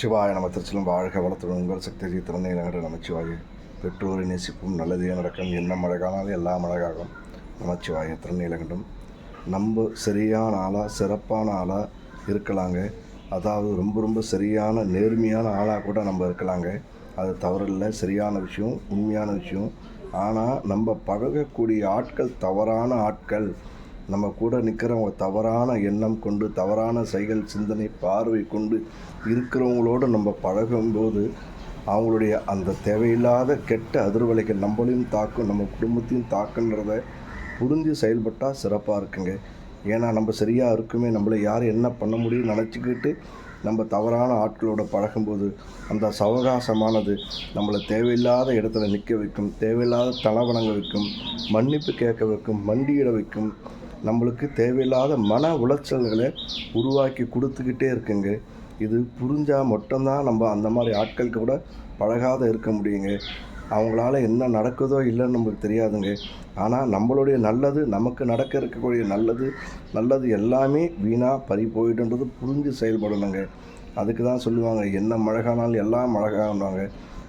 நமச்சிவாய நம்ம திருச்சிலும் வாழ்க வளத்துடன். உங்கள் சக்தி திறனை நகர நமச்சிவாய. பெற்றோரை நேசிப்பும். நல்லதே நடக்கும். என்ன மழை காணாலும் எல்லா மழைக்காகும் நமச்சிவாய திறநீலகண்டும் நம்ம சரியான ஆளாக சிறப்பான ஆளாக இருக்கலாங்க. அதாவது ரொம்ப ரொம்ப சரியான நேர்மையான ஆளாக கூட நம்ம இருக்கலாங்க. அது தவறில்லை. சரியான விஷயம் உண்மையான விஷயம். ஆனால் நம்ம பழகக்கூடிய ஆட்கள் தவறான ஆட்கள். நம்ம கூட நிற்கிறவங்க தவறான எண்ணம் கொண்டு தவறான செயல் சிந்தனை பார்வை கொண்டு இருக்கிறவங்களோடு நம்ம பழகும்போது அவங்களுடைய அந்த தேவையில்லாத கெட்ட அதிர்வலைகள் நம்மளையும் தாக்கும் நம்ம குடும்பத்தையும் தாக்குன்றத புரிஞ்சு செயல்பட்டால் சிறப்பாக இருக்குங்க. ஏன்னா நம்ம சரியாக இருக்குமே நம்மளை யார் என்ன பண்ண முடியும்னு நினச்சிக்கிட்டு நம்ம தவறான ஆட்களோட பழகும்போது அந்த சவகாசமானது நம்மளை தேவையில்லாத இடத்துல நிற்க வைக்கும் தேவையில்லாத தலவணங்க வைக்கும் மன்னிப்பு கேட்க வைக்கும் மண்டியிட வைக்கும் நம்மளுக்கு தேவையில்லாத மன உளைச்சல்களை உருவாக்கி கொடுத்துக்கிட்டே இருக்குங்க. இது புரிஞ்சால் மட்டும்தான் நம்ம அந்த மாதிரி ஆட்களுக்கு கூட பழகாத இருக்க முடியுங்க. அவங்களால என்ன நடக்குதோ இல்லைன்னு நமக்கு தெரியாதுங்க. ஆனால் நம்மளுடைய நல்லது நமக்கு நடக்க இருக்கக்கூடிய நல்லது நல்லது எல்லாமே வீணாக பறி போயிட்டுன்றது புரிஞ்சு செயல்படணுங்க. அதுக்கு தான் சொல்லுவாங்க என்ன மழகானாலும் எல்லாம் மழகானாங்க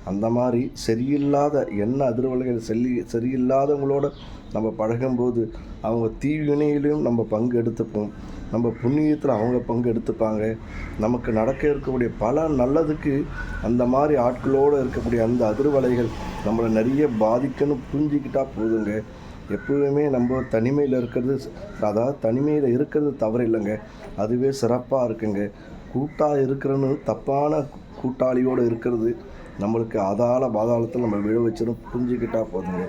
அந்த மாதிரி சரியில்லாத என்ன அதிர்வலைகள் செல்லி சரியில்லாதவங்களோட நம்ம பழகும்போது அவங்க தீவினையிலையும் நம்ம பங்கு எடுத்துப்போம். நம்ம புண்ணியத்தில் அவங்க பங்கு எடுத்துப்பாங்க. நமக்கு நடக்க இருக்கக்கூடிய பல நல்லதுக்கு அந்த மாதிரி ஆட்களோடு இருக்கக்கூடிய அந்த அதிர்வலைகள் நம்மளை நிறைய பாதிக்கணும் புரிஞ்சிக்கிட்டா போதுங்க. எப்பவுமே நம்ம தனிமையில் இருக்கிறது அதாவது தனிமையில் இருக்கிறது தவறு இல்லைங்க. அதுவே சிறப்பாக இருக்குங்க. கூட்டாக இருக்கிறன்னு தப்பான கூட்டாளியோடு இருக்கிறது. நம்மளுக்கு அதால பாதாளத்தில் நம்ம விழ வச்சிடும் புரிஞ்சுக்கிட்டா போதுங்க.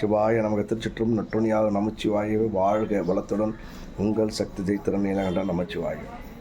சிவாய நமக்கு திருச்சிற்றும் நட்டுணியாக நமச்சிவாயவே வாழ்க வளத்துடன். உங்கள் சக்தி ஜெயித்திறன் நீலகண்ட நமச்சிவாயம்.